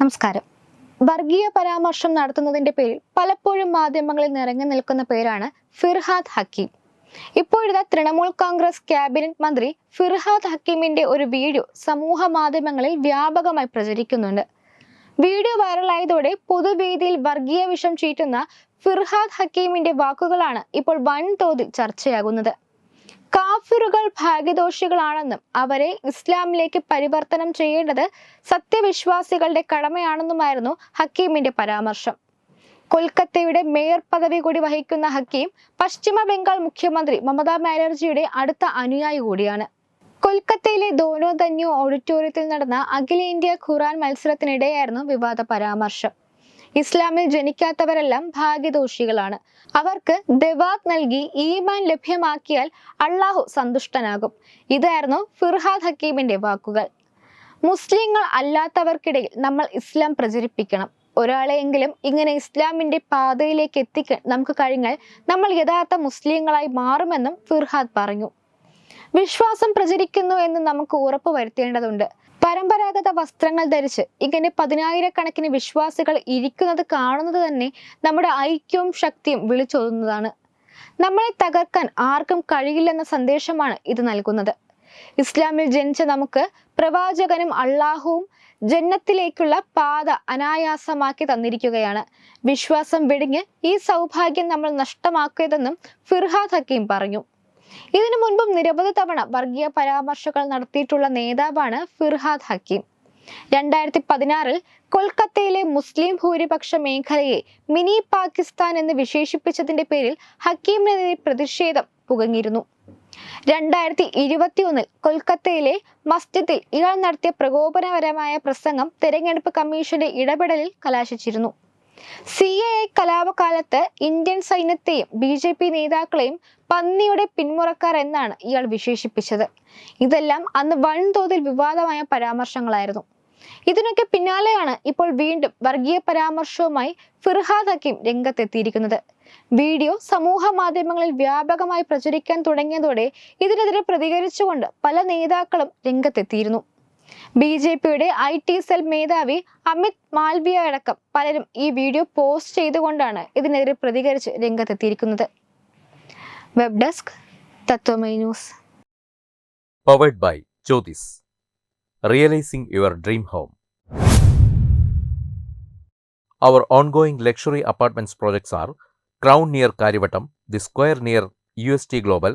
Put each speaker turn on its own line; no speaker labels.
നമസ്കാരം. വർഗീയ പരാമർശം നടത്തുന്നതിന്റെ പേരിൽ പലപ്പോഴും മാധ്യമങ്ങളിൽ നിറഞ്ഞു നിൽക്കുന്ന പേരാണ് ഫിർഹാദ് ഹക്കീം. ഇപ്പോഴത്തെ തൃണമൂൽ കോൺഗ്രസ് ക്യാബിനറ്റ് മന്ത്രി ഫിർഹാദ് ഹക്കീമിന്റെ ഒരു വീഡിയോ സമൂഹ മാധ്യമങ്ങളിൽ വ്യാപകമായി പ്രചരിക്കുന്നുണ്ട്. വീഡിയോ വൈറലായതോടെ പൊതുവേദിയിൽ വർഗീയ വിഷം ചീറ്റുന്ന ഫിർഹാദ് ഹക്കീമിന്റെ വാക്കുകളാണ് ഇപ്പോൾ വൻതോതിൽ ചർച്ചയാകുന്നത്. കാഫിറുകൾ ഭാഗ്യദോഷികളാണെന്നും അവരെ ഇസ്ലാമിലേക്ക് പരിവർത്തനം ചെയ്യേണ്ടത് സത്യവിശ്വാസികളുടെ കടമയാണെന്നുമായിരുന്നു ഹക്കീമിന്റെ പരാമർശം. കൊൽക്കത്തയുടെ മേയർ പദവി കൂടി വഹിക്കുന്ന ഹക്കീം പശ്ചിമ ബംഗാൾ മുഖ്യമന്ത്രി മമതാ ബാനർജിയുടെ അടുത്ത അനുയായി കൂടിയാണ്. കൊൽക്കത്തയിലെ ദോനോ ധന്യോ ഓഡിറ്റോറിയത്തിൽ നടന്ന അഖിലേന്ത്യാ ഖുറാൻ മത്സരത്തിനിടെയായിരുന്നു വിവാദ പരാമർശം. ഇസ്ലാമിൽ ജനിക്കാത്തവരെല്ലാം ഭാഗ്യദോഷികളാണ്. അവർക്ക് ദവാത് നൽകി ഈമാൻ ലഭ്യമാക്കിയാൽ അള്ളാഹു സന്തുഷ്ടനാകും. ഇതായിരുന്നു ഫിർഹാദ് ഹക്കീമിന്റെ വാക്കുകൾ. മുസ്ലിങ്ങൾ അല്ലാത്തവർക്കിടയിൽ നമ്മൾ ഇസ്ലാം പ്രചരിപ്പിക്കണം. ഒരാളെയെങ്കിലും ഇങ്ങനെ ഇസ്ലാമിന്റെ പാതയിലേക്ക് എത്തിക്കാൻ നമുക്ക് കഴിഞ്ഞാൽ നമ്മൾ യഥാർത്ഥ മുസ്ലിങ്ങളായി മാറുമെന്നും ഫിർഹാദ് പറഞ്ഞു. വിശ്വാസം പ്രചരിക്കുന്നു എന്ന് നമുക്ക് ഉറപ്പ് വരുത്തേണ്ടതുണ്ട്. പരമ്പരാഗത വസ്ത്രങ്ങൾ ധരിച്ച് ഇങ്ങനെ പതിനായിരക്കണക്കിന് വിശ്വാസികൾ ഇരിക്കുന്നത് കാണുന്നത് തന്നെ നമ്മുടെ ഐക്യവും ശക്തിയും വിളിച്ചോതുന്നതാണ് നമ്മളെ തകർക്കാൻ ആർക്കും കഴിയില്ലെന്ന സന്ദേശമാണ് ഇത് നൽകുന്നത്. ഇസ്ലാമിൽ ജനിച്ച നമുക്ക് പ്രവാചകനും അള്ളാഹുവും ജന്നത്തിലേക്കുള്ള പാത അനായാസമാക്കി തന്നിരിക്കുകയാണ്. വിശ്വാസം വെടിഞ്ഞ് ഈ സൗഭാഗ്യം നമ്മൾ നഷ്ടമാക്കിയതെന്നും ഫിർഹാദ് ഹക്കീം പറഞ്ഞു. ഇതിനു മുൻപും നിരവധി തവണ വർഗീയ പരാമർശങ്ങൾ നടത്തിയിട്ടുള്ള നേതാവാണ് ഫിർഹാദ് ഹക്കീം. രണ്ടായിരത്തി പതിനാറിൽ കൊൽക്കത്തയിലെ മുസ്ലിം ഭൂരിപക്ഷ മേഖലയെ മിനി പാകിസ്ഥാൻ എന്ന് വിശേഷിപ്പിച്ചതിന്റെ പേരിൽ ഹക്കീമിനെതിരെ പ്രതിഷേധം പുകഞ്ഞിരുന്നു. രണ്ടായിരത്തി ഇരുപത്തിയൊന്നിൽ കൊൽക്കത്തയിലെ മസ്ജിദിൽ ഇയാൾ നടത്തിയ പ്രകോപനപരമായ പ്രസംഗം തെരഞ്ഞെടുപ്പ് കമ്മീഷന്റെ ഇടപെടലിൽ കലാശിച്ചിരുന്നു. സി എ കലാപകാലത്ത് ഇന്ത്യൻ സൈന്യത്തെയും ബി ജെ പി നേതാക്കളെയും പന്നിയുടെ പിന്മുറക്കാർ എന്നാണ് ഇയാൾ വിശേഷിപ്പിച്ചത്. ഇതെല്ലാം അന്ന് വൻതോതിൽ വിവാദമായ പരാമർശങ്ങളായിരുന്നു. ഇതിനൊക്കെ പിന്നാലെയാണ് ഇപ്പോൾ വീണ്ടും വർഗീയ പരാമർശവുമായി ഫിർഹാദ് ഹക്കീം രംഗത്തെത്തിയിരിക്കുന്നത്. വീഡിയോ സമൂഹ മാധ്യമങ്ങളിൽ വ്യാപകമായി പ്രചരിക്കാൻ തുടങ്ങിയതോടെ ഇതിനെതിരെ പ്രതികരിച്ചുകൊണ്ട് പല നേതാക്കളും രംഗത്തെത്തിയിരുന്നു. ബി ജെ പിയുടെ ഐ ടി സെൽ മേധാവി അമിത് മാൽവിയ അടക്കം പലരും ഈ വീഡിയോ പോസ്റ്റ് ചെയ്തുകൊണ്ടാണ് ഇതിനെതിരെ പ്രതികരിച്ച് രംഗത്തെത്തിയിരിക്കുന്നത്. Web desk Tatwamayi news.
Powered by Jyothis realising your dream home our ongoing luxury apartments projects R crown near Kariavattom the square near U S T Crown